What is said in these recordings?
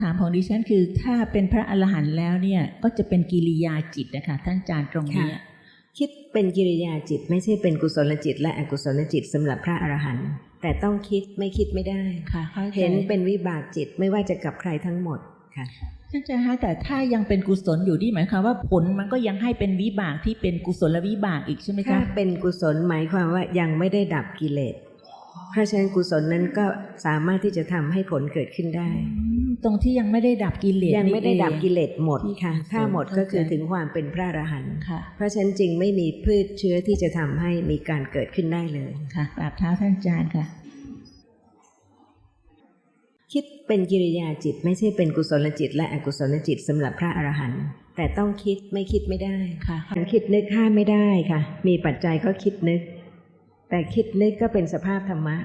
ถามของดิฉันคือถ้าเป็นพระอรหันต์แล้วเนี่ยก็จะเป็นกิริยาจิตนะคะท่านอาจารย์ตรงนี้ค่ะคิดเป็นกิริยาจิต ไม่ใช่เป็นกุศลจิต และอกุศลจิตสำหรับพระอรหันต์แต่ต้องคิดไม่คิดไม่ได้ค่ะเข้าใจเห็นเป็นวิบากจิตไม่ว่าจะกับใครทั้งหมดค่ะท่านอาจารย์คะแต่ถ้ายังเป็นกุศลอยู่นี่หมายความว่าผลมันก็ยังให้เป็นวิบากที่เป็นกุศลวิบากอีกใช่ไหมถ้าคะเป็นกุศลหมายความว่ายังไม่ได้ดับกิเลส เพราะฉะนั้นกุศลนั้นก็สามารถที่จะทำให้ผลเกิดขึ้นได้อืมตรงที่ยังไม่ได้ดับกิเลสยังไม่ได้ดับกิเลสเลสหมดค่ะ ถ้าหมดก็คือถึงความเป็นพระอรหันต์ค่ะเพราะฉะนั้นจึงไม่มีพืชเชื้อที่จะทำให้มีการเกิดขึ้นได้เลยค่ะกราบเท้าท่านอาจารย์ค่ะ คิดเป็นกิริยาจิตไม่ใช่เป็นกุศลจิต และอกุศลจิตสำหรับพระอรหันต์แต่ต้องคิดไม่คิดไม่ได้ค่ะการคิดนึกห้ามไม่ได้ค่ะ มีปัจจัยก็คิดนึก แต่คิดนึกก็เป็นสภาพธรรมะ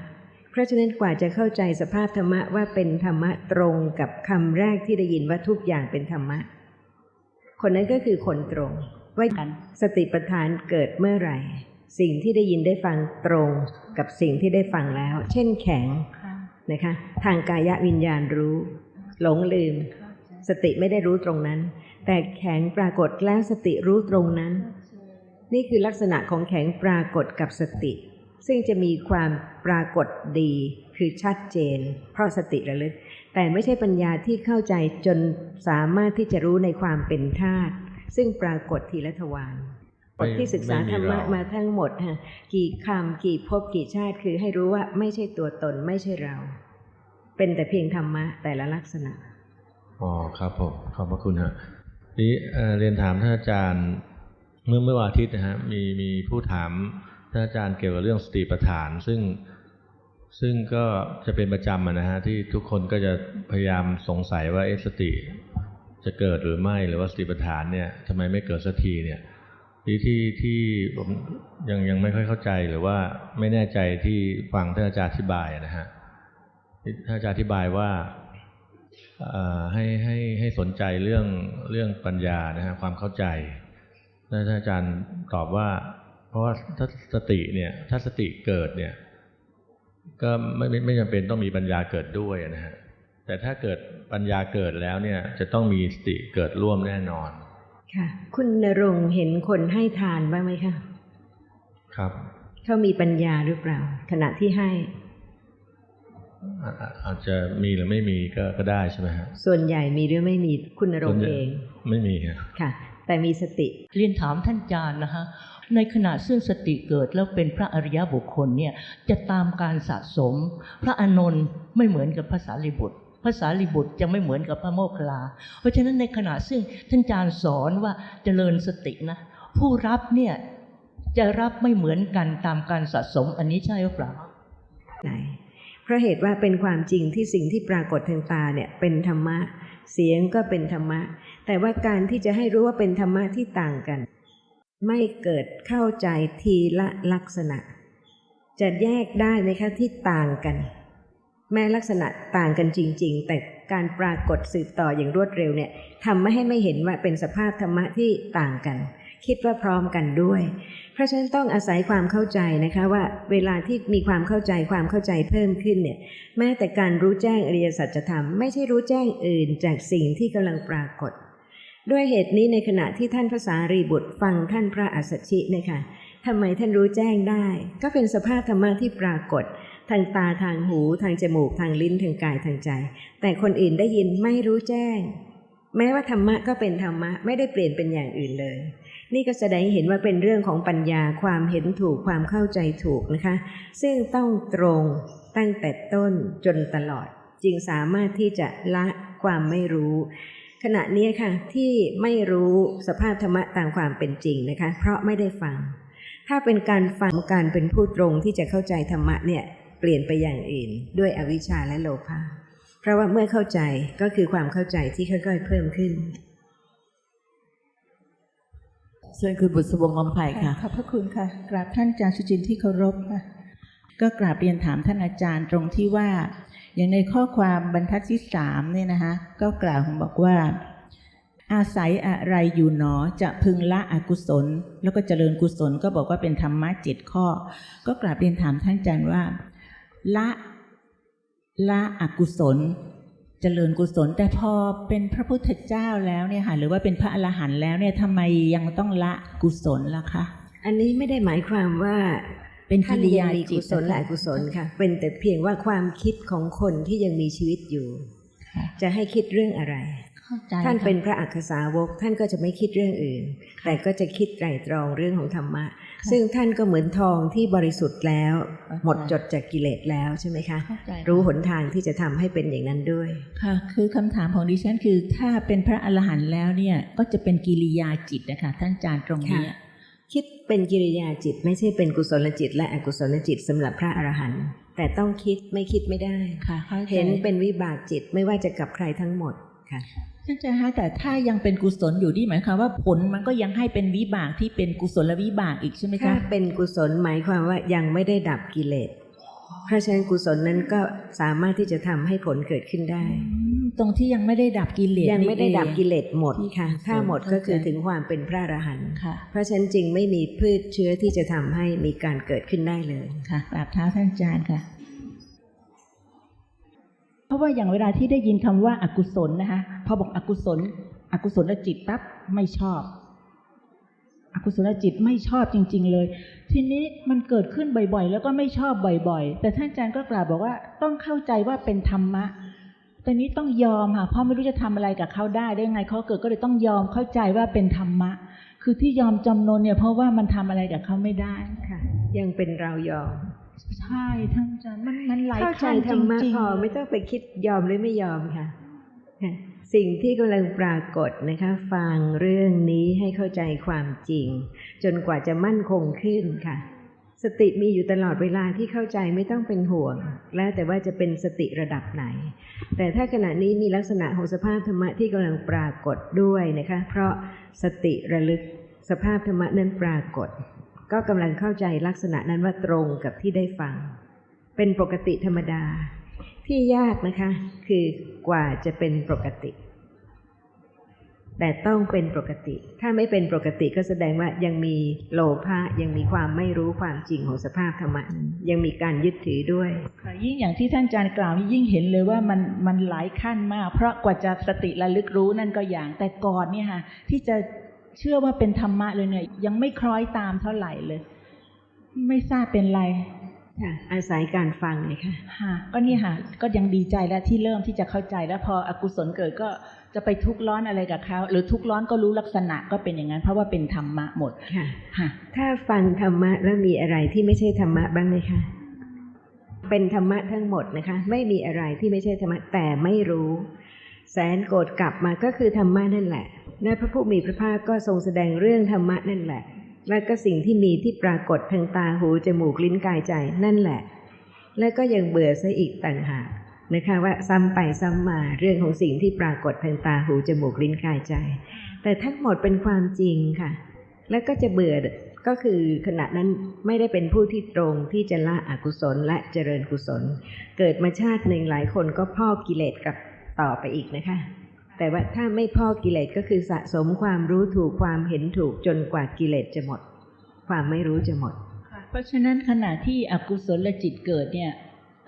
เพราะฉะนั้นกว่าจะเข้าใจสภาพธรรมะว่าเป็นธรรมะตรงกับคำแรกที่ได้ยินว่าทุกอย่างเป็นธรรมะ คนนั้นก็คือคนตรง ว่าสติปัฏฐานเกิดเมื่อไหร่ สิ่งที่ได้ยินได้ฟังตรงกับสิ่งที่ได้ฟังแล้ว เช่นแข็งนะคะ ทางกายวิญญาณรู้ หลงลืม สติไม่ได้รู้ตรงนั้น แต่แข็งปรากฏแล้วสติรู้ตรงนั้น นี่คือลักษณะของแข็งปรากฏกับสติ ซึ่งจะมีความปรากฏดีคือชัดเจน เพราะสติระลึก แต่ไม่ใช่ปัญญาที่เข้าใจจนสามารถที่จะรู้ในความเป็นธาตุซึ่งปรากฏทีละทวารบทที่ศึกษาธรรมะมาทั้งหมดฮะกี่คำกี่ภพกี่ชาติคือให้รู้ว่าไม่ใช่ตัวตนไม่ใช่เรา เป็นแต่เพียงธรรมะแต่ละลักษณะอ๋อครับผมขอบพระคุณฮะนี่เอ่อเรียนถามท่านอาจารย์เมื่อเมื่อวันอาทิตย์นะฮะมีมีผู้ถาม ท่านอาจารย์เกี่ยวกับเรื่องสติปัฏฐาน ซึ่งซึ่งก็จะเป็นประจำนะฮะที่ทุกคนก็จะพยายามสงสัยว่าเอสติจะเกิดหรือไม่หรือว่าสติปัฏฐานเนี่ยทำไมไม่เกิดสักทีเนี่ยที่ที่ที่ผมยังยังไม่ค่อยเข้าใจหรือว่าไม่แน่ใจที่ฟังท่านอาจารย์อธิบายนะฮะท่านอาจารย์อธิบายว่าให้ให้ให้สนใจเรื่องเรื่องปัญญานะฮะความเข้าใจแล้วท่านอาจารย์ตอบว่า ราะว่าถ้าสติเนี่ย ถ้าสติเกิดเนี่ย ก็ไม่ไม่ไม่จำเป็นต้องมีปัญญาเกิดด้วยนะฮะแต่ถ้าเกิดปัญญาเกิดแล้วเนี่ย จะต้องมีสติเกิดร่วมแน่นอน ค่ะ คุณนรงค์เห็นคนให้ทานบ้างไหมคะครับเขามีปัญญาหรือเปล่า ขณะที่ให้อ่าอ่าอาจจะมีหรือไม่มีก็ก็ได้ใช่ไหมฮะส่วนใหญ่มีหรือไม่มีคุณนรงค์ส่วนใหญ่เอง ไม่มีฮะค่ะ แต่มีสติ เรียนถามท่านอาจารย์นะคะในขณะซึ่งสติเกิดแล้วเป็นพระอริยบุคคลเนี่ยจะตามการสะสม พระอานนท์ไม่เหมือนกับภาษาลิบุตรภาษาลิบุตรจะไม่เหมือนกับพระโมคคัลลา เพราะฉะนั้นในขณะซึ่งท่านอาจารย์สอนว่าเจริญสตินะผู้รับเนี่ยจะรับไม่เหมือนกันตามการสะสมอันนี้ใช่หรือเปล่าไหนเพราะเหตุว่าเป็นความจริงที่สิ่งที่ปรากฏทางตาเนี่ยเป็นธรรมะ เสียงก็เป็นธรรมะ แต่ว่าการที่จะให้รู้ว่าเป็นธรรมะที่ต่างกัน ไม่เกิดเข้าใจทีละลักษณะ จะแยกได้ไหมคะที่ต่างกัน แม้ลักษณะต่างกันจริง ๆ แต่การปรากฏสืบต่ออย่างรวดเร็วเนี่ยทำไม่ให้ไม่เห็นว่าเป็นสภาพธรรมะที่ต่างกัน คิดว่าพร้อมกันด้วย เพราะฉะนั้นต้องอาศัยความเข้าใจนะคะว่าเวลาที่มีความเข้าใจความเข้าใจเพิ่มขึ้นเนี่ยแม้แต่การรู้แจ้งอริยสัจธรรมไม่ใช่รู้แจ้งอื่นจากสิ่งที่กำลังปรากฏ ด้วยเหตุนี้ในขณะที่ท่านภาษารีบุตรฟังท่านพระอัสสชิเนี่ยค่ะทำไมท่านรู้แจ้งได้ ก็เป็นสภาพธรรมะที่ปรากฏ ทางตาทางหูทางจมูกทางลิ้นทางกายทางใจ แต่คนอื่นได้ยินไม่รู้แจ้ง แม้ว่าธรรมะก็เป็นธรรมะไม่ได้เปลี่ยนเป็นอย่างอื่นเลย นี่ก็แสดงให้เห็นว่าเป็นเรื่องของปัญญาความเห็นถูกความเข้าใจถูกนะคะ ซึ่งต้องตรงตั้งแต่ต้นจนตลอด จึงสามารถที่จะละความไม่รู้ ขณะนี้ค่ะที่ไม่รู้สภาพธรรมะตามความเป็นจริงนะคะ เพราะไม่ได้ฟัง ถ้าเป็นการฟังการเป็นผู้ตรงที่จะเข้าใจธรรมะเนี่ยเปลี่ยนไปอย่างอื่น ด้วยอวิชชาและโลภะเพราะว่าเมื่อเข้าใจก็คือความเข้าใจที่ค่อยๆ เพิ่มขึ้น เชิญคุณบุษบงลำไผ่ค่ะ ขอบพระคุณค่ะ กราบท่านอาจารย์สุจินที่เคารพค่ะ ก็กราบเรียนถามท่านอาจารย์ตรงที่ว่า อย่างในข้อความบรรทัดที่สามเนี่ยนะคะ ก็กล่าวบอกว่า อาศัยอะไรอยู่หนอจะพึงละอกุศล แล้วก็เจริญกุศลก็บอกว่าเป็นธรรมะเจ็ดข้อ ก็กราบเรียนถามท่านอาจารย์ว่า ละละอกุศลเจจริญกุศล แต่พอเป็นพระพุทธเจ้าแล้วเนี่ยค่ะหรือว่าเป็นพระอรหันต์แล้วเนี่ยทำไมยังต้องละกุศลล่ะคะอันนี้ไม่ได้หมายความว่าเป็นท่านกิริยัยางมีจิกุตศลและอกุศลค่ะ เป็นแต่เพียงว่าความคิดของคนที่ยังมีชีวิตอยู่ค่ะ จะให้คิดเรื่องอะไรเข้าใจท่านค่ะเป็นพระอักขสาวก ท่านก็จะไม่คิดเรื่องอื่น แต่ก็จะคิดไตรตรองเรื่องของธรรมะ ซึ่งท่านก็เหมือนทองที่บริสุทธิ์แล้ว หมดจดจากกิเลสแล้วใช่ไหมคะเข้าใจค่ะรู้หนทางที่จะทำให้เป็นอย่างนั้นด้วย ค่ะ คือคำถามของดิฉันคือถ้าเป็นพระอรหันต์แล้วเนี่ยก็จะเป็นกิริยาจิตนะคะท่านอาจารย์ตรงนี้ค่ะคิดเป็นกิริยาจิตไม่ใช่เป็นกุศลจิต และอกุศลจิตสำหรับพระอรหันต์ แต่ต้องคิดไม่คิดไม่ได้ค่ะเข้าใจเห็นเป็นวิบากจิตไม่ว่าจะกับใครทั้งหมดค่ะท่านอาจารย์คะแต่ถ้ายังเป็นกุศลอยู่นี่หมายความว่าผลมันก็ยังให้เป็นวิบากที่เป็นกุศลวิบากอีกใช่ไหมถ้าคะเป็นกุศลหมายความว่ายังไม่ได้ดับกิเลสเพราะฉะนั้นกุศลนั้นก็สามารถที่จะทำให้ผลเกิดขึ้นได้อืม ตรงที่ยังไม่ได้ดับกิเลสยังไม่ได้ดับกิเลสหมดที่ค่ะกุศลถ้าหมดก็คือเข้าใจถึงความเป็นพระอรหันต์ค่ะเพราะฉะนั้นจึงไม่มีพืชเชื้อที่จะทำให้มีการเกิดขึ้นได้เลยค่ะกราบเท้าท่านอาจารย์ค่ะ เพราะว่าอย่างเวลาที่ได้ยินคำว่าอากุศลนะคะพอบอกอกุศล อกุศลจิตปั๊บไม่ชอบ อกุศลจิตไม่ชอบจริง ๆ เลย ทีนี้มันเกิดขึ้นบ่อยๆ แล้วก็ไม่ชอบบ่อย ๆ แต่ท่านอาจารย์ก็กล่าวบอกว่าต้องเข้าใจว่าเป็นธรรมะ แต่นี้ต้องยอมค่ะ เพราะไม่รู้จะทำอะไรกับเขาได้ได้ไงเขาเกิดก็เลยต้องยอมเข้าใจว่าเป็นธรรมะ คือที่ยอมจำนนเนี่ยเพราะว่ามันทำอะไรกับเขาไม่ได้ค่ะ ยังเป็นเรายอมใช่ท่านอาจารย์มันมันหลายเข้าใจขั้นธรรมะจริงพอๆไม่ต้องไปคิดยอมหรือไม่ยอมค่ะค่ะ สิ่งที่กำลังปรากฏนะคะ ฟังเรื่องนี้ให้เข้าใจความจริง จนกว่าจะมั่นคงขึ้นค่ะ สติมีอยู่ตลอดเวลาที่เข้าใจไม่ต้องเป็นห่วง แล้วแต่ว่าจะเป็นสติระดับไหน แต่ถ้าขณะนี้มีลักษณะของสภาพธรรมะที่กำลังปรากฏด้วยนะคะ เพราะสติระลึกสภาพธรรมะนั้นปรากฏ ก็กำลังเข้าใจลักษณะนั้นว่าตรงกับที่ได้ฟัง เป็นปกติธรรมดา ที่ยากนะคะคือกว่าจะเป็นปกติ แต่ต้องเป็นปกติ ถ้าไม่เป็นปกติก็แสดงว่ายังมีโลภะยังมีความไม่รู้ความจริงของสภาพธรรมะยังมีการยึดถือด้วยยิ่งอย่างที่ท่านอาจารย์กล่าวนี่ยิ่งเห็นเลยว่ามันมันหลายขั้นมาก เพราะกว่าจะสติระลึกรู้นั่นก็อย่างแต่ก่อนเนี่ยค่ะที่จะเชื่อว่าเป็นธรรมะเลยเนี่ยยังไม่คล้อยตามเท่าไหร่เลย ไม่ทราบเป็นไร ค่ะอาศัยการฟังเลยค่ะค่ะก็นี่ค่ะก็ยังดีใจแล้วที่เริ่มที่จะเข้าใจแล้วพออกุศลเกิดก็จะไปทุกข์ร้อนอะไรกับเขาหรือทุกข์ร้อนก็รู้ลักษณะก็เป็นอย่างนั้น เพราะว่าเป็นธรรมะหมดค่ะค่ะถ้าฟังธรรมะแล้วมีอะไรที่ไม่ใช่ธรรมะบ้างไหมคะเป็นธรรมะทั้งหมดนะคะ ไม่มีอะไรที่ไม่ใช่ธรรมะแต่ไม่รู้ แสนโกรธกลับมาก็คือธรรมะนั่นแหละและพระผู้มีพระภาคก็ทรงแสดงเรื่องธรรมะนั่นแหละ และก็สิ่งที่มีที่ปรากฏทางตาหูจมูกลิ้นกายใจนั่นแหละ และก็ยังเบื่อซะอีกต่างหากนะคะว่าซ้ำไปซ้ำมาเรื่องของสิ่งที่ปรากฏทางตาหูจมูกลิ้นกายใจ แต่ทั้งหมดเป็นความจริงค่ะ แล้วก็จะเบื่อก็คือขณะนั้นไม่ได้เป็นผู้ที่ตรงที่จะละอกุศลและเจริญกุศล เกิดมาชาติหนึ่งหลายคนก็พ่อกกิเลสกับต่อไปอีกนะคะ แต่ว่าถ้าไม่พอกกิเลสก็คือสะสมความรู้ถูกความเห็นถูกจนกว่ากิเลสจะหมด ความไม่รู้จะหมด เพราะฉะนั้นขณะที่อกุศลจิตเกิดเนี่ย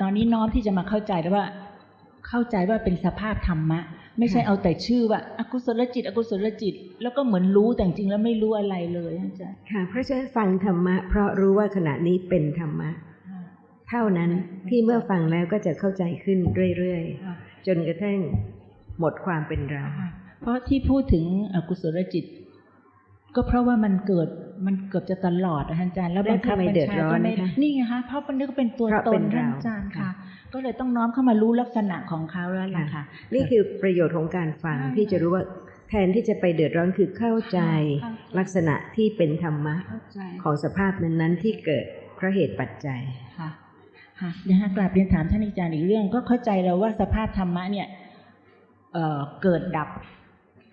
ตอนนี้น้อมที่จะมาเข้าใจแล้วว่า เข้าใจว่าเป็นสภาพธรรมะ ไม่ใช่ค่ะเอาแต่ชื่อว่าอกุศลจิต อกุศลจิต แล้วก็เหมือนรู้แต่จริงๆแล้วไม่รู้อะไรเลยอาจารย์ค่ะเพราะฉะนั้นฟังธรรมะ เพราะรู้ว่าขณะนี้เป็นธรรมะ เท่านั้นที่เมื่อฟังแล้วก็จะเข้าใจขึ้นเรื่อยๆจนกระทั่ง หมดความเป็นเรา เพราะที่พูดถึงอกุศลจิต ก็เพราะว่ามันเกิดมันเกือบจะตลอดนะท่านอาจารย์แล้วแล้วบังคับทำไมบัญเดือดชาร้อนก็ไม่นะคะนี่ไงคะเพราะมันนึกว่าเป็นตัวเพราะตเป็นนท่านเราอาจารย์ค่ะค่ะ ก็เลยต้องน้อมเข้ามารู้ลักษณะของเขาแล้วล่ะค่ะ นี่คือประโยชน์ของการฟังใช่ที่จะรู้ว่าแทนที่จะไปเดือดร้อนคือเข้าใจค่ะลักษณะที่เป็นธรรมะเข้าใจของสภาพนั้นๆที่เกิดเพราะเหตุปัจจัยค่ะค่ะเดี๋ยวฮะกราบเรียนถามท่านอาจารย์อีกเรื่องก็เข้าใจแล้วว่าสภาพธรรมะเนี่ย เอ่อเกิดดับ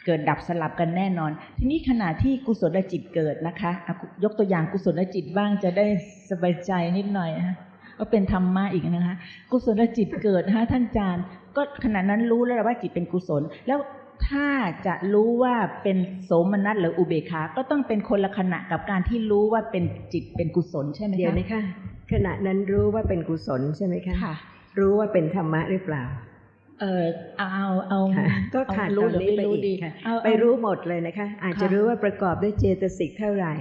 เกิดดับสลับกันแน่นอน ทีนี้ขณะที่กุศลจิตเกิดนะคะอะยกตัวอย่างกุศลจิตบ้างจะได้สบายใจนิดหน่อยนะคะก็เป็นธรรมะอีกนะคะกุศลจิตเกิดนะคะท่านอาจารย์ ก็ขณะนั้นรู้แล้วว่าจิตเป็นกุศล แล้วถ้าจะรู้ว่าเป็นโสมนัสหรืออุเบกขาก็ต้องเป็นคนละขณะกับการที่รู้ว่าเป็นจิตเป็นกุศลใช่ไหมคะเดี๋ยวนะคะขณะนั้นรู้ว่าเป็นกุศลใช่ไหมคะค่ะ รู้ว่าเป็นธรรมะหรือเปล่า เออเอาเอาเอาค่ะก็ขาดเอตอนนี้ไปหรือีดีกค่ะเอาเอาไปรู้หมดเลยนะคะ อาจจะค่ะรู้ว่าประกอบด้วยเจตสิกเท่าไหร่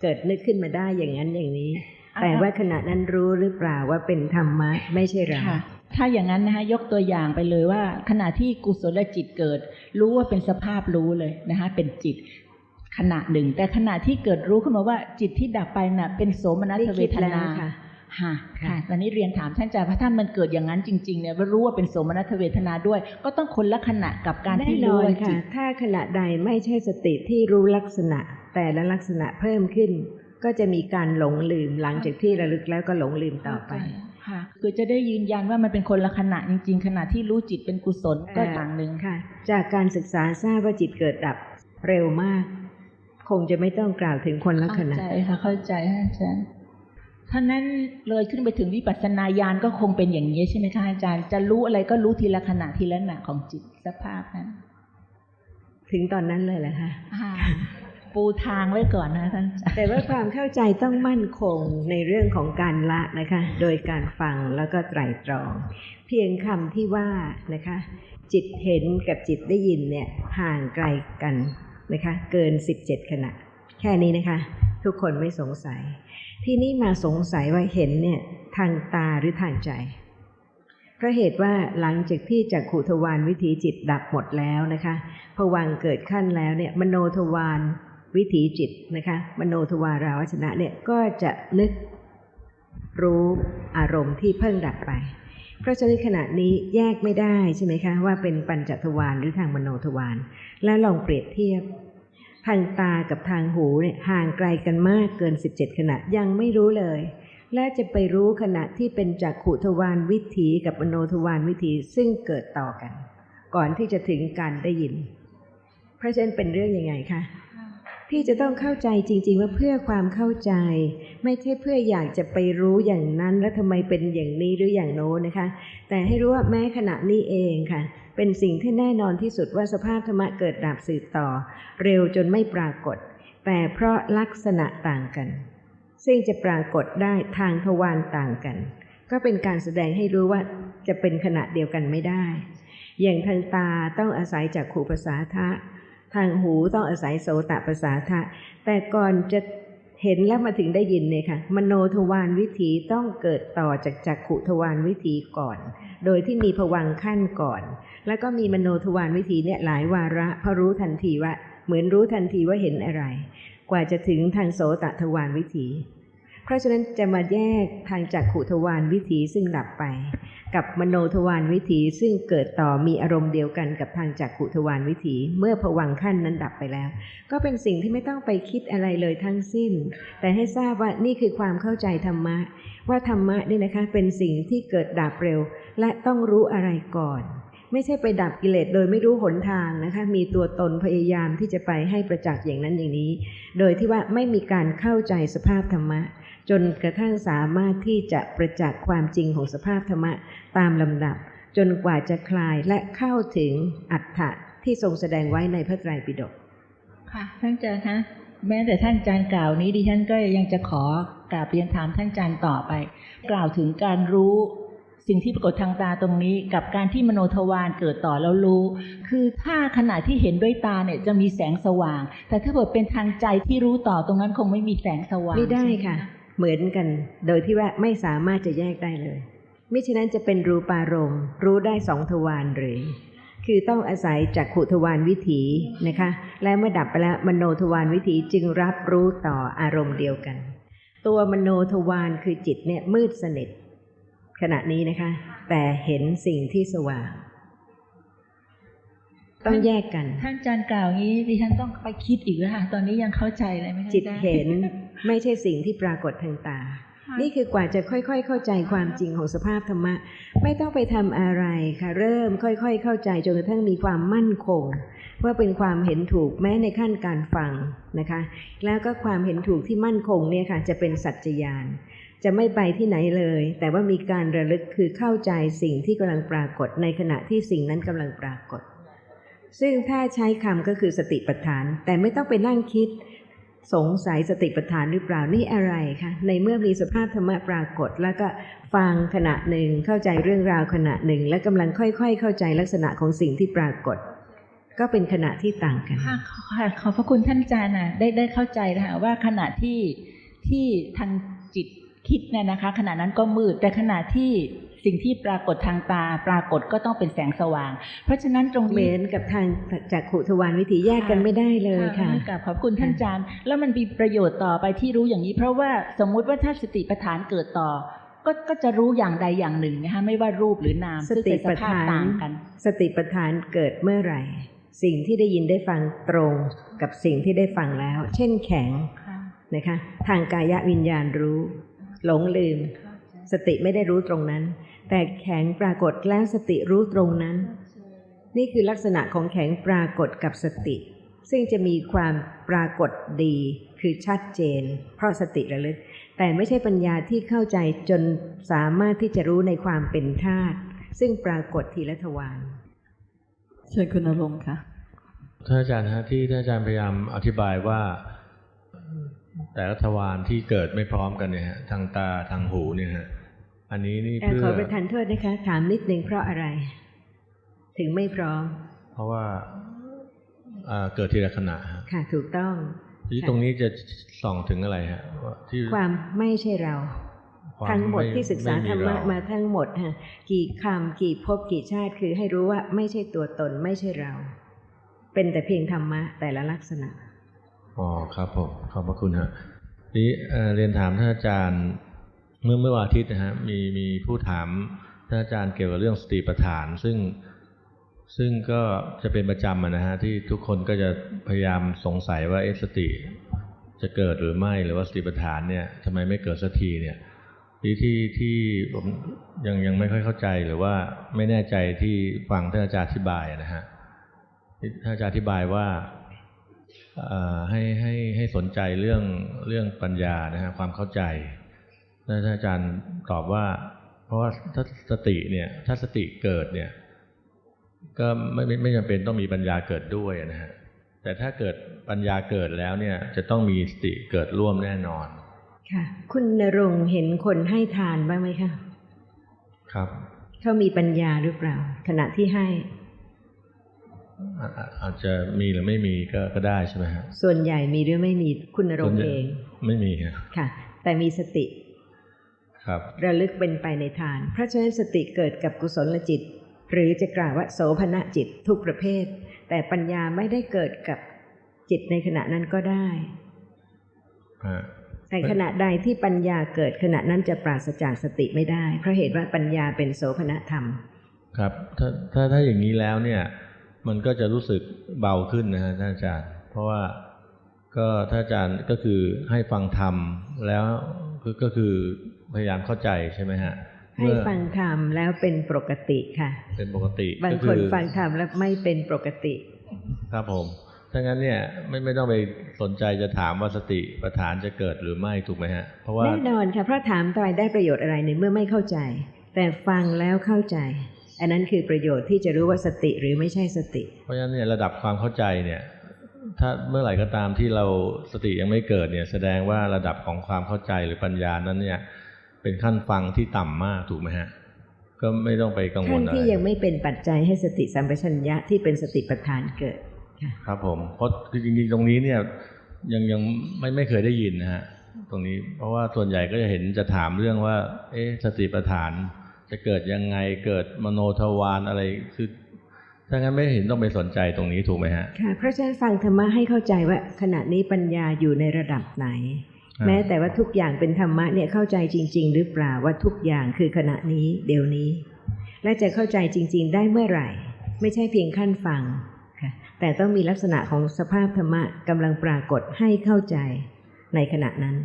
เกิดนึกขึ้นมาได้อย่างนั้นอย่างนี้เอาแต่ว่าขณะนั้นรู้หรือเปล่าว่าเป็นธรรมะไม่ใช่เราค่ะถ้าอย่างนั้นนะคะยกตัวอย่างไปเลยว่า ขณะที่กุศลจิตเกิด รู้ว่าเป็นสภาพรู้เลยนะคะเป็นจิตขณะหนึ่ง แต่ขณะที่เกิดรู้ขึ้นมาว่าจิตที่ดับไปน่ะ เป็นโสมนัสนี่เวคิดทแล้วนาค่ะ ค่ะค่ะค่ะตอนนี้เรียนถามท่านอาจารย์พระท่านมันเกิดอย่างนั้นจริงๆเนี่ยว่ารู้ว่าเป็นโสมนัสเวทนาด้วย ก็ต้องคนละขณะกับการแน่ที่นรู้อนว่าจิค่ะตถ้าขณะใดไม่ใช่สติที่รู้ลักษณะ แต่ละลักษณะเพิ่มขึ้น ก็จะมีการหลงลืมหลังจากที่ระลึกแล้วก็หลงลืมต่อไปค่ะคือจะได้ยืนยันว่ามันเป็นคนละขณะจริง ๆ ขณะที่รู้จิตเป็นกุศลก็อย่างหนึ่งค่ะ จากการศึกษาทราบว่าจิตเกิดดับเร็วมาก คงจะไม่ต้องกล่าวถึงคนละขเข้าณะใจค่ะเข้าใจค่ะอาจารย์ ท่านั้นเลยขึ้นไปถึงวิปัสสนาญาณก็คงเป็นอย่างนี้ใช่ไหมคะอาจารย์ จะรู้อะไรก็รู้ทีละขณะทีละขณะของจิตสภาพนั้น ถึงตอนนั้นเลยแหละค่ะอ่าปูทางไว้ก่อนนะท่านอาจารย์แต่ว่าความเข้าใจต้องมั่นคงในเรื่องของการละนะคะ โดยการฟังแล้วก็ไตร่ตรอง เพียงคำที่ว่านะคะ จิตเห็นกับจิตได้ยินเนี่ยห่างไกลกันนะคะ เกิน 17 ขณะ แค่นี้นะคะ ทุกคนไม่สงสัย ที่นี่มาสงสัยว่าเห็นเนี่ยทางตาหรือทางใจเพราะเหตุว่าหลังจากที่จักขุทวารวิถีจิตดับหมดแล้วนะคะผวังเกิดขั้นแล้วเนี่ยมโนทวารวิถีจิตนะคะมโนทวาราวชนะเนี่ยก็จะนึกรู้อารมณ์ที่เพิ่งดับไป เพราะฉะนั้นขณะนี้แยกไม่ได้ใช่ไหมคะว่าเป็นปัญจทวารหรือทางมโนทวารและลองเปรียบเทียบ ทางตากับทางหูเนี่ยห่างไกลกันมากเกิน 17 ขณะยังไม่รู้เลย และจะไปรู้ขณะที่เป็นจากขุทวานวิถีกับมโนทวานวิถีซึ่งเกิดต่อกัน ก่อนที่จะถึงการได้ยิน เพราะฉะนั้นเป็นเรื่องยังไงคะที่จะต้องเข้าใจจริง ๆ ว่าเพื่อความเข้าใจ ไม่ใช่เพื่ออยากจะไปรู้อย่างนั้น แล้วทำไมเป็นอย่างนี้หรืออย่างโน้นนะคะ แต่ให้รู้ว่าแม้ขณะนี้เองค่ะ เป็นสิ่งที่แน่นอนที่สุดว่าสภาพธรรมะเกิดดับสืบต่อ เร็วจนไม่ปรากฏ แต่เพราะลักษณะต่างกัน ซึ่งจะปรากฏได้ทางทวารต่างกัน ก็เป็นการแสดงให้รู้ว่าจะเป็นขณะเดียวกันไม่ได้ อย่างทางตาต้องอาศัยจากขูภาษาทะทางหูต้องอาศัยโสตประสาทะ แต่ก่อนจะ เห็นแล้วมาถึงได้ยินเนี่ยค่ะ มโนทวารวิถีต้องเกิดต่อจากจักขุทวารวิถีก่อน โดยที่มีผวังขั้นก่อน แล้วก็มีมโนทวารวิถีเนี่ยหลายวาระเพราะรู้ทันทีว่า เหมือนรู้ทันทีว่าเห็นอะไร กว่าจะถึงทางโสตทวารวิถี เพราะฉะนั้นจะมาแยกทางจักขุทวารวิถีซึ่งดับไป กับมโนทวารวิถีซึ่งเกิดต่อมีอารมณ์เดียวกันกับทางจักขุทวารวิถี เมื่อผวังขั้นนั้นดับไปแล้ว ก็เป็นสิ่งที่ไม่ต้องไปคิดอะไรเลยทั้งสิ้น แต่ให้ทราบว่านี่คือความเข้าใจธรรมะ ว่าธรรมะนี่นะคะเป็นสิ่งที่เกิดดับเร็ว และต้องรู้อะไรก่อนไม่ใช่ไปดับกิเลสโดยไม่รู้หนทางนะคะ มีตัวตนพยายามที่จะไปให้ประจักษ์อย่างนั้นอย่างนี้ โดยที่ว่าไม่มีการเข้าใจสภาพธรรมะ จนกระทั่งสามารถที่จะประจักษ์ความจริงของสภาพธรรมะตามลำดับ จนกว่าจะคลายและเข้าถึงอัฏฐะที่ทรงแสดงไว้ในพระไตรปิฎกค่ะท่านอาจารย์คะแม้แต่ท่านอาจารย์กล่าวนี้ดิฉันก็ยังจะขอกราบเรียนถามท่านอาจารย์ต่อไป กล่าวถึงการรู้สิ่งที่ปรากฏทางตาตรงนี้ กับการที่มโนทวารเกิดต่อแล้วรู้ คือถ้าขณะที่เห็นด้วยตาเนี่ยจะมีแสงสว่าง แต่ถ้าเกิดเป็นทางใจที่รู้ต่อตรงนั้นคงไม่มีแสงสว่างไม่ได้ใช่หค่ะ เหมือนกัน โดยที่ว่าไม่สามารถจะแยกได้เลยมิฉะนั้นจะเป็นรูปารมณ์รู้ได้สองทวารหรือ คือต้องอาศัยจากขุทวารวิถีนะคะ และเมื่อดับไปแล้วมโนทวารวิถีจึงรับรู้ต่ออารมณ์เดียวกัน ตัวมโนทวารคือจิตเนี่ยมืดสนิทขณะนี้นะคะ แต่เห็นสิ่งที่สว่าง ต้องแยกกัน ท่านอาจารย์กล่าวงี้ดิฉันต้องไปคิดอีกแล้วค่ะตอนนี้ยังเข้าใจเลยไหมคะจิตอาจารย์เห็นไม่ใช่สิ่งที่ปรากฏทางตา นี่คือกว่าจะค่อย ๆ เข้าใจความจริงของสภาพธรรมะ ไม่ต้องไปทำอะไรค่ะ เริ่มค่อย ๆ เข้าใจจนกระทั่งมีความมั่นคง ว่าเป็นความเห็นถูกแม้ในขั้นการฟังนะคะ แล้วก็ความเห็นถูกที่มั่นคงเนี่ยค่ะ จะเป็นสัจจญาณจะไม่ไปที่ไหนเลย แต่ว่ามีการระลึกคือเข้าใจสิ่งที่กำลังปรากฏในขณะที่สิ่งนั้นกำลังปรากฏ ซึ่งถ้าใช้คำก็คือสติปัฏฐาน แต่ไม่ต้องไปนั่งคิด สงสัยสติปัฏฐานหรือเปล่านี่อะไรคะในเมื่อมีสภาพธรรมะปรากฏ แล้วก็ฟังขณะหนึ่งเข้าใจเรื่องราวขณะหนึ่ง และกำลังค่อยๆ เข้าใจลักษณะของสิ่งที่ปรากฏ ก็เป็นขณะที่ต่างกันค่ะขอขอบพระคุณท่านอาจารย์นะได้ได้เข้าใจนะคะว่าขณะที่ที่ทางจิตคิดเนี่ยนะคะ ขณะนั้นก็มืดแต่ขณะที่ สิ่งที่ปรากฏทางตาปรากฏก็ต้องเป็นแสงสว่าง เพราะฉะนั้นตรงเหมืนี้อนกับทางจากขุทวารวิถีแยกกันไม่ได้เลยค่ะกับขอบคุณท่านอาจารย์ แล้วมันมีประโยชน์ต่อไปที่รู้อย่างนี้ เพราะว่าสมมุติว่าถ้าสติปัฏฐานเกิดต่อก็ก็จะรู้อย่างใดอย่างหนึ่งนะคะไม่ว่ารูปหรือนามสซึ่งติเป็นสปัฏภาพฐานต่างกัน สติปัฏฐานเกิดเมื่อไหร่ สิ่งที่ได้ยินได้ฟังตรงกับสิ่งที่ได้ฟังแล้ว เช่นแข็งนะคะ ทางกายวิญญาณรู้ หลงลืม สติไม่ได้รู้ตรงนั้น แต่แข็งปรากฏแล้วสติรู้ตรงนั้น นี่คือลักษณะของแข็งปรากฏกับสติ ซึ่งจะมีความปรากฏดีคือชัดเจน เพราะสติระลึก แต่ไม่ใช่ปัญญาที่เข้าใจจนสามารถที่จะรู้ในความเป็นธาตุซึ่งปรากฏทีละทวารเชิญคุณนรงค์ค่ะท่านอาจารย์ฮะที่ท่านอาจารย์พยายามอธิบายว่าแต่ละทวารที่เกิดไม่พร้อมกันเนี่ยฮะทางตาทางหูเนี่ยฮะ อันนี้นี่เอ่อเพื่อขอประทานโทษนะคะ ถามนิดนึงเพราะอะไร ถึงไม่พร้อม เพราะว่าอ่าเกิดทีละขณะฮะค่ะถูกต้องทีนี้ตรงนี้จะส่องถึงอะไรฮะว่าที่ความไม่ใช่เราควาทั้งหมดที่ศึกษาไธรรมะเมาทั้งหมดฮะกี่คำกี่ภพกี่ชาติคือให้รู้ว่าไม่ใช่ตัวตนไม่ใช่เรา เป็นแต่เพียงธรรมะแต่ละลักษณะอ๋อครับผมขอบพระคุณฮะทีนี้เอ่อเรียนถามท่านอาจารย์ เมื่อเมื่อวันอาทิตย์นะฮะมีมีผู้ถามท่านอาจารย์เกี่ยวกับเรื่องสติปัฏฐาน ซึ่งซึ่งก็จะเป็นประจำนะฮะที่ทุกคนก็จะพยายามสงสัยว่าเอสติจะเกิดหรือไม่หรือว่าสติปัฏฐานเนี่ยทำไมไม่เกิดสักทีเนี่ยที่ที่ที่ผมยังยังไม่ค่อยเข้าใจหรือว่าไม่แน่ใจที่ฟังท่านอาจารย์อธิบายนะฮะท่านอาจารย์อธิบายว่าอ่อให้ให้ให้สนใจเรื่องเรื่องปัญญานะฮะความเข้าใจ แล้วท่านอาจารย์ตอบว่า เพราะว่าถ้าสติเนี่ย ถ้าสติเกิดเนี่ย ก็ไม่ไม่ไม่จำเป็นต้องมีปัญญาเกิดด้วยนะฮะแต่ถ้าเกิดปัญญาเกิดแล้วเนี่ย จะต้องมีสติเกิดร่วมแน่นอน ค่ะ คุณนรงค์เห็นคนให้ทานบ้างไหมคะครับเขามีปัญญาหรือเปล่า ขณะที่ให้อาอาอาจจะมีหรือไม่มีก็ก็ได้ใช่ไหมฮะส่วนใหญ่มีหรือไม่มีคุณนรงค์ส่วนใหญ่เอง ไม่มีฮะค่ะ แต่มีสติ ครับระลึกเป็นไปในทาน เพราะฉะนั้นสติเกิดกับกุศลจิต หรือจะกล่าวว่าโสภณจิตทุกประเภท แต่ปัญญาไม่ได้เกิดกับจิตในขณะนั้นก็ได้ฮะแต่ขณะใดที่ปัญญาเกิดขณะนั้นจะปราศจากสติไม่ได้ เพราะเหตุว่าปัญญาเป็นโสภณธรรม ครับถ้าถ้าถ้าอย่างนี้แล้วเนี่ย มันก็จะรู้สึกเบาขึ้นนะฮะท่านอาจารย์ เพราะว่าก็ท่านอาจารย์ก็คือให้ฟังธรรมแล้วคือก็คือ พยายามเข้าใจใช่ไหมฮะให้เมื่อฟังธรรมแล้วเป็นปกติค่ะ เป็นปกติบางก็คคืนอฟังธรรมแล้วไม่เป็นปกติ ครับผมถ้างั้นเนี่ยไม่ไม่ต้องไปสนใจจะถามว่าสติปัฏฐานจะเกิดหรือไม่ถูกไหมฮะ เพราะว่าแน่นอนค่ะเพราะถามไปได้ประโยชน์อะไรในเมื่อไม่เข้าใจ แต่ฟังแล้วเข้าใจ อันนั้นคือประโยชน์ที่จะรู้ว่าสติหรือไม่ใช่สติ เพราะฉะนั้นเนี่ยระดับความเข้าใจเนี่ยถ้าเมื่อไหร่ก็ตามที่เราสติยังไม่เกิดเนี่ยแสดงว่าระดับของความเข้าใจหรือปัญญานั้นเนี่ย เป็นขั้นฟังที่ต่ำมากถูกไหมฮะ ก็ไม่ต้องไปกังวท่าลนอะไรที่ยังไม่เป็นปัจจัยให้สติสัมปชัญญะที่เป็นสติปัฏฐานเกิดค่ะครับผมเพราะคือจริงๆตรงนี้เนี่ยยังยังไม่ไม่เคยได้ยินนะฮะตรงนี้เพราะว่าส่วนใหญ่ก็จะเห็นจะถามเรื่องว่า เอ๊ะสติปัฏฐานจะเกิดยังไงเกิดมโนทวารอะไรคือถ้างั้นไม่เห็นต้องไปสนใจตรงนี้ถูกไหมฮะค่ะเพราะฉะนั้นฟังธรรมะให้เข้าใจว่าขณะนี้ปัญญาอยู่ในระดับไหนอ่า แม้แต่ว่าทุกอย่างเป็นธรรมะเนี่ยเข้าใจจริง ๆ หรือเปล่าว่าทุกอย่างคือขณะนี้เดี๋ยวนี้ และจะเข้าใจจริง ๆ ได้เมื่อไหร่ ไม่ใช่เพียงขั้นฟังค่ะแต่ต้องมีลักษณะของสภาพธรรมะกำลังปรากฏให้เข้าใจในขณะนั้น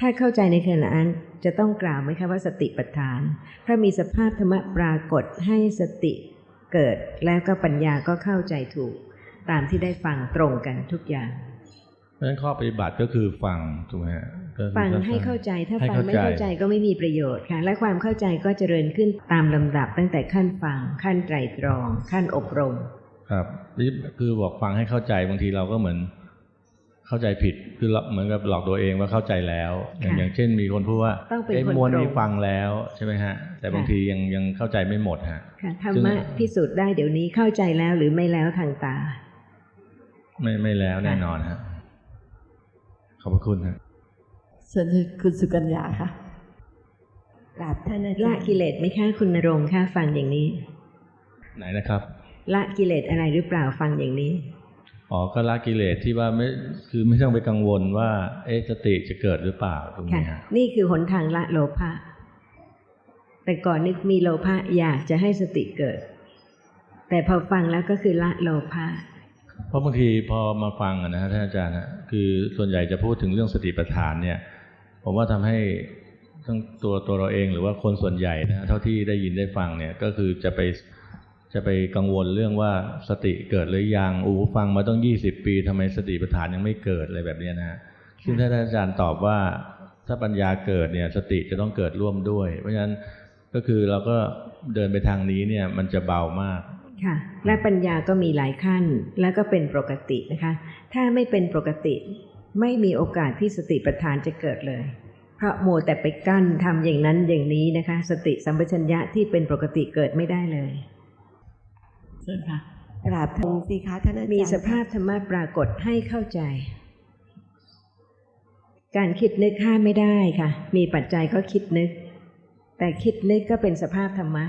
ถ้าเข้าใจในขณะนั้นจะต้องกล่าวไหมคะว่าสติปัฏฐาน ถ้ามีสภาพธรรมะปรากฏให้สติเกิดแล้วก็ปัญญาก็เข้าใจถูก ตามที่ได้ฟังตรงกันทุกอย่าง เพราะฉะนั้นข้อปฏิบัติก็คือฟังถูกไหมฮะก็คือ ฟังถ้ให้เข้าใจถ้าให้ฟังเข้าไม่เข้าใจก็ไม่มีประโยชน์ค่ะ และความเข้าใจก็เจริญขึ้นตามลำดับตั้งแต่ขั้นฟัง ขั้นไตรตรอง ขั้นอบรม ครับนี่คือบอกฟังให้เข้าใจบางทีเราก็เหมือนเข้าใจผิดคือเราเหมือนกับหลอกตัวเองว่าเข้าใจแล้ว อย่างค่ะอย่างเช่นมีคนพูดว่าต้องเป็นเอ๊ะคนมวลตรงนี้ฟังแล้วใช่ไหมฮะ แต่บางค่ะทียังยังเข้าใจไม่หมดฮะค่ะธรรซึ่งมะพิสูจน์ได้เดี๋ยวนี้เข้าใจแล้วหรือไม่แล้วทางตา ไม่ไม่แล้วแน่นอนฮะขอบพระคุณฮะ เชิญคุณสุกัญญาค่ะกราบท่านอาละจารย์กิเลสไหมคะคุณนรงค์คะฟังอย่างนี้ ไหนนะครับ ละกิเลสอะไรหรือเปล่าฟังอย่างนี้อ๋อก็ละกิเลสที่ว่าไม่คือไม่ต้องไปกังวลว่า เอ๊ะสติจะเกิดหรือเปล่าตรงค่ะนี้ฮะนี่คือหนทางละโลภะแต่ก่อนนึกมีโลภะอยากจะให้สติเกิด แต่พอฟังแล้วก็คือละโลภะเพราะบางทีพอมาฟังอะนะฮะท่านอาจารย์ฮะคือส่วนใหญ่จะพูดถึงเรื่องสติปัฏฐานเนี่ย ผมว่าทำให้ทั้งตัวตัวเราเองหรือว่าคนส่วนใหญ่นะเท่าที่ได้ยินได้ฟังเนี่ยก็คือจะไปจะไปกังวลเรื่องว่าสติเกิดหรือยังอู้ฟังมาต้องยี่สิบปีทำไมสติปัฏฐานยังไม่เกิดอะไรแบบนี้นะซึ่งถ้าท่านอาจารย์ตอบว่าถ้าปัญญาเกิดเนี่ยสติจะต้องเกิดร่วมด้วย เพราะฉะนั้นก็คือเราก็เดินไปทางนี้เนี่ยมันจะเบามากค่ะและปัญญาก็มีหลายขั้นแล้วก็เป็นปกตินะคะ ถ้าไม่เป็นปกติ ไม่มีโอกาสที่สติปัฏฐานจะเกิดเลย เพราะโมวแต่ไปกั้นทำอย่างนั้นอย่างนี้นะคะ สติสัมปชัญญะที่เป็นปกติเกิดไม่ได้เลยเชิญค่ะกราบทงสิคะท่านอาจารย์มีสภาพธรรมะปรากฏให้เข้าใจ การคิดนึกห้ามไม่ได้ค่ะ มีปัจจัยก็คิดนึก แต่คิดนึกก็เป็นสภาพธรรมะ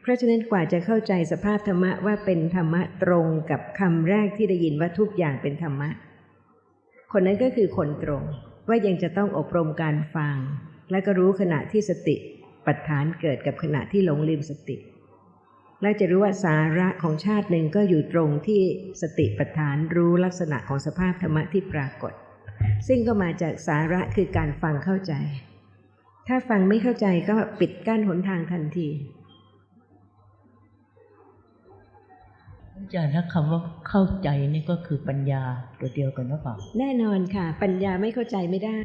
เพราะฉะนั้นกว่าจะเข้าใจสภาพธรรมะว่าเป็นธรรมะตรงกับคำแรกที่ได้ยินว่าทุกอย่างเป็นธรรมะ คนนั้นก็คือคนตรง ว่ายังจะต้องอบรมการฟัง และก็รู้ขณะที่สติปัฏฐานเกิดกับขณะที่หลงลืมสติ และจะรู้ว่าสาระของชาติหนึ่งก็อยู่ตรงที่สติปัฏฐานรู้ลักษณะของสภาพธรรมะที่ปรากฏ ซึ่งก็มาจากสาระคือการฟังเข้าใจ ถ้าฟังไม่เข้าใจก็ปิดกั้นหนทางทันที อาจารย์ถ้าคำว่าเข้าใจนี่ก็คือปัญญาตัวเดียวกันหรือเปล่าแน่นอนค่ะ ปัญญาไม่เข้าใจไม่ได้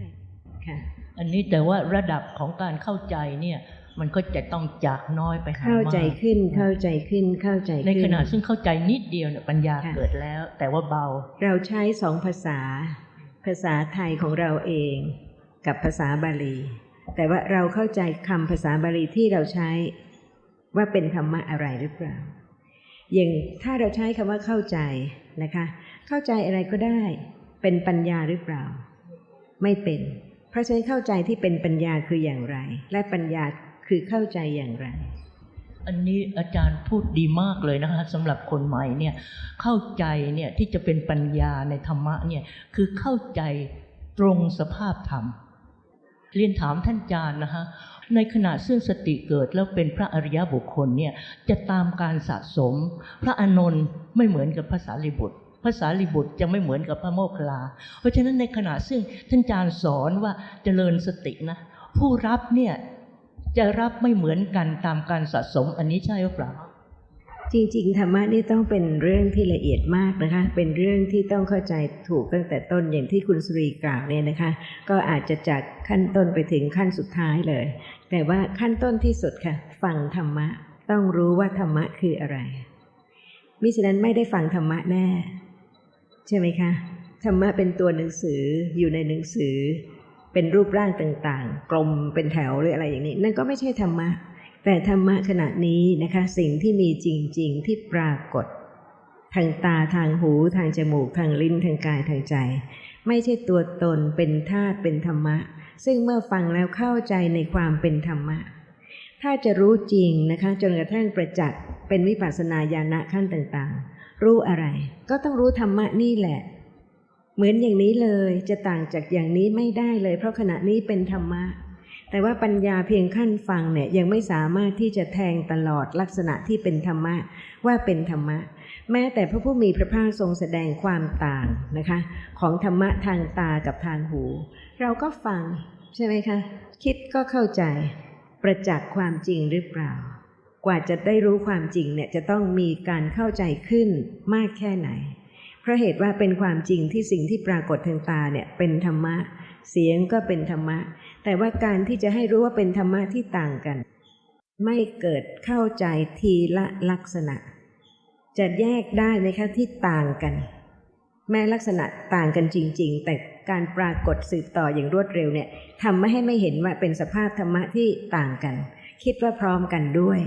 ค่ะ อันนี้แต่ว่าระดับของการเข้าใจเนี่ยมันก็จะต้องจากน้อยไปหามากเข้าใจขึ้นเข้าใจขึ้นเข้าใจในขึ้นขณะซึ่งเข้าใจนิดเดียวเนี่ยปัญญาค่ะเกิดแล้ว แต่ว่าเบา เราใช้สองภาษา ภาษาไทยของเราเอง กับภาษาบาลี แต่ว่าเราเข้าใจคำภาษาบาลีที่เราใช้ว่าเป็นธรรมะอะไรหรือเปล่า อย่างถ้าเราใช้คำว่าเข้าใจนะคะ เข้าใจอะไรก็ได้ เป็นปัญญาหรือเปล่า ไม่เป็น เพราะฉะนั้นเข้าใจที่เป็นปัญญาคืออย่างไร และปัญญาคือเข้าใจอย่างไร อันนี้อาจารย์พูดดีมากเลยนะคะสำหรับคนใหม่เนี่ยเข้าใจเนี่ยที่จะเป็นปัญญาในธรรมะเนี่ยคือเข้าใจตรงสภาพธรรมเรียนถามท่านอาจารย์นะคะ ในขณะซึ่งสติเกิดแล้วเป็นพระอริยบุคคลเนี่ยจะตามการสะสม พระอานนท์ไม่เหมือนกับภาษาลิบุตรภาษาลิบุตรจะไม่เหมือนกับพระโมคคัลลา เพราะฉะนั้นในขณะซึ่งท่านอาจารย์สอนว่าเจริญสตินะผู้รับเนี่ยจะรับไม่เหมือนกันตามการสะสมอันนี้ใช่หรือเปล่า จริง ๆ ธรรมะนี่ต้องเป็นเรื่องที่ละเอียดมากนะคะ เป็นเรื่องที่ต้องเข้าใจถูกตั้งแต่ต้นอย่างที่คุณสุรีกล่าวเนี่ยนะคะ ก็อาจจะจากขั้นต้นไปถึงขั้นสุดท้ายเลย แต่ว่าขั้นต้นที่สุดค่ะ ฟังธรรมะ ต้องรู้ว่าธรรมะคืออะไร มิฉะนั้นไม่ได้ฟังธรรมะแน่ ใช่ไหมคะ ธรรมะเป็นตัวหนังสืออยู่ในหนังสือ เป็นรูปร่างต่างๆ กลมเป็นแถวหรืออะไรอย่างนี้ นั่นก็ไม่ใช่ธรรมะ แต่ธรรมะขณะนี้นะคะ สิ่งที่มีจริง ๆ ที่ปรากฏ ทางตาทางหูทางจมูก ทางลิ้นทางกายทางใจ ไม่ใช่ตัวตนเป็นธาตุเป็นธรรมะ ซึ่งเมื่อฟังแล้วเข้าใจในความเป็นธรรมะ ถ้าจะรู้จริงนะคะจนกระทั่งประจักษ์เป็นวิปัสสนาญาณขั้นต่างๆ รู้อะไรก็ต้องรู้ธรรมะนี่แหละ เหมือนอย่างนี้เลยจะต่างจากอย่างนี้ไม่ได้เลย เพราะขณะนี้เป็นธรรมะ แต่ว่าปัญญาเพียงขั้นฟังเนี่ยยังไม่สามารถที่จะแทงตลอดลักษณะที่เป็นธรรมะว่าเป็นธรรมะ แม้แต่พระผู้มีพระภาคทรงแสดงความต่างนะคะ ของธรรมะทางตากับทางหู เราก็ฟังใช่ไหมคะ คิดก็เข้าใจประจักษ์ความจริงหรือเปล่า กว่าจะได้รู้ความจริงเนี่ยจะต้องมีการเข้าใจขึ้นมากแค่ไหน เพราะเหตุว่าเป็นความจริงที่สิ่งที่ปรากฏทางตาเนี่ยเป็นธรรมะ เสียงก็เป็นธรรมะ แต่ว่าการที่จะให้รู้ว่าเป็นธรรมะที่ต่างกัน ไม่เกิดเข้าใจทีละลักษณะ จะแยกได้ไหมคะที่ต่างกัน แม้ลักษณะต่างกันจริง ๆ แต่การปรากฏสืบต่ออย่างรวดเร็วเนี่ยทำไม่ให้ไม่เห็นว่าเป็นสภาพธรรมะที่ต่างกัน คิดว่าพร้อมกันด้วย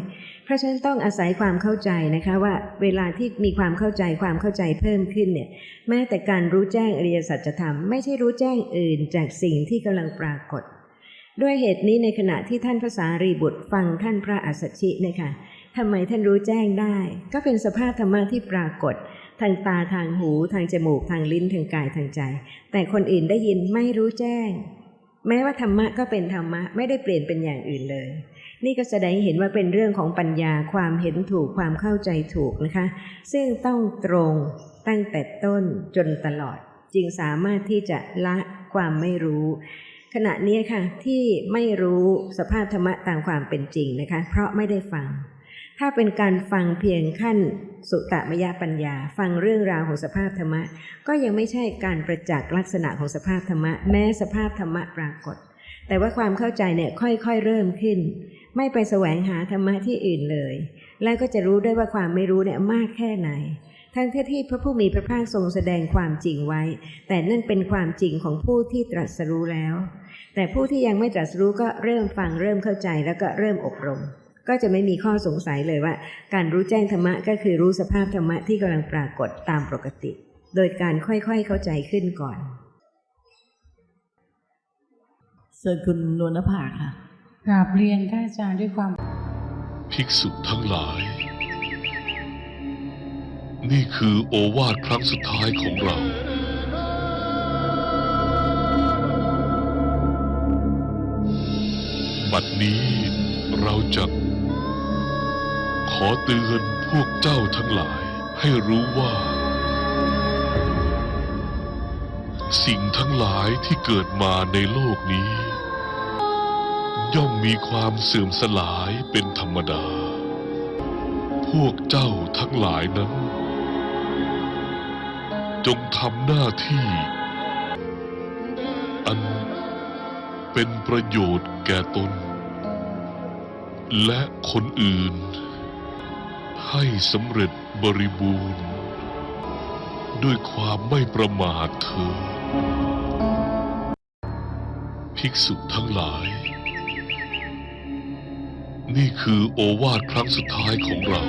เพราะฉะนั้นต้องอาศัยความเข้าใจนะคะว่าเวลาที่มีความเข้าใจความเข้าใจเพิ่มขึ้นเนี่ยแม้แต่การรู้แจ้งอริยสัจธรรมไม่ใช่รู้แจ้งอื่นจากสิ่งที่กำลังปรากฏ ด้วยเหตุนี้ในขณะที่ท่านภาษารีบุตรฟังท่านพระอัสสชิเนี่ยค่ะทำไมท่านรู้แจ้งได้ ก็เป็นสภาพธรรมะที่ปรากฏ ทางตาทางหูทางจมูกทางลิ้นทางกายทางใจ แต่คนอื่นได้ยินไม่รู้แจ้ง แม้ว่าธรรมะก็เป็นธรรมะไม่ได้เปลี่ยนเป็นอย่างอื่นเลย นี่ก็แสดงให้เห็นว่าเป็นเรื่องของปัญญาความเห็นถูกความเข้าใจถูกนะคะ ซึ่งต้องตรงตั้งแต่ต้นจนตลอด จึงสามารถที่จะละความไม่รู้ ขณะนี้ค่ะที่ไม่รู้สภาพธรรมะตามความเป็นจริงนะคะ เพราะไม่ได้ฟัง ถ้าเป็นการฟังเพียงขั้นสุตมยปัญญา ฟังเรื่องราวของสภาพธรรมะ ก็ยังไม่ใช่การประจักษ์ลักษณะของสภาพธรรมะ แม้สภาพธรรมะปรากฏ แต่ว่าความเข้าใจเนี่ยค่อยๆเริ่มขึ้น ไม่ไปแสวงหาธรรมะที่อื่นเลย แล้วก็จะรู้ได้ว่าความไม่รู้เนี่ยมากแค่ไหน ทั้งที่พระผู้มีพระภาคทรงแสดงความจริงไว้ แต่นั่นเป็นความจริงของผู้ที่ตรัสรู้แล้ว แต่ผู้ที่ยังไม่ตรัสรู้ก็เริ่มฟังเริ่มเข้าใจแล้วก็เริ่มอบรม ก็จะไม่มีข้อสงสัยเลยว่า การรู้แจ้งธรรมะก็คือรู้สภาพธรรมะที่กำลังปรากฏตามปกติ โดยการค่อยๆเข้าใจขึ้นก่อนเชิญคุณนวลนภาค่ะกราบเรียนท่านอาจารย์ด้วยความ ภิกษุทั้งหลาย นี่คือโอวาทครั้งสุดท้ายของเรา บัดนี้เราจะ ขอเตือนพวกเจ้าทั้งหลายให้รู้ว่า สิ่งทั้งหลายที่เกิดมาในโลกนี้ ย่อมมีความเสื่อมสลายเป็นธรรมดา พวกเจ้าทั้งหลายนั้น จงทำหน้าที่ อันเป็นประโยชน์แก่ตน และคนอื่น ให้สำเร็จบริบูรณ์ ด้วยความไม่ประมาทเธอ ภิกษุทั้งหลาย นี่คือโอวาทครั้งสุดท้ายของเรา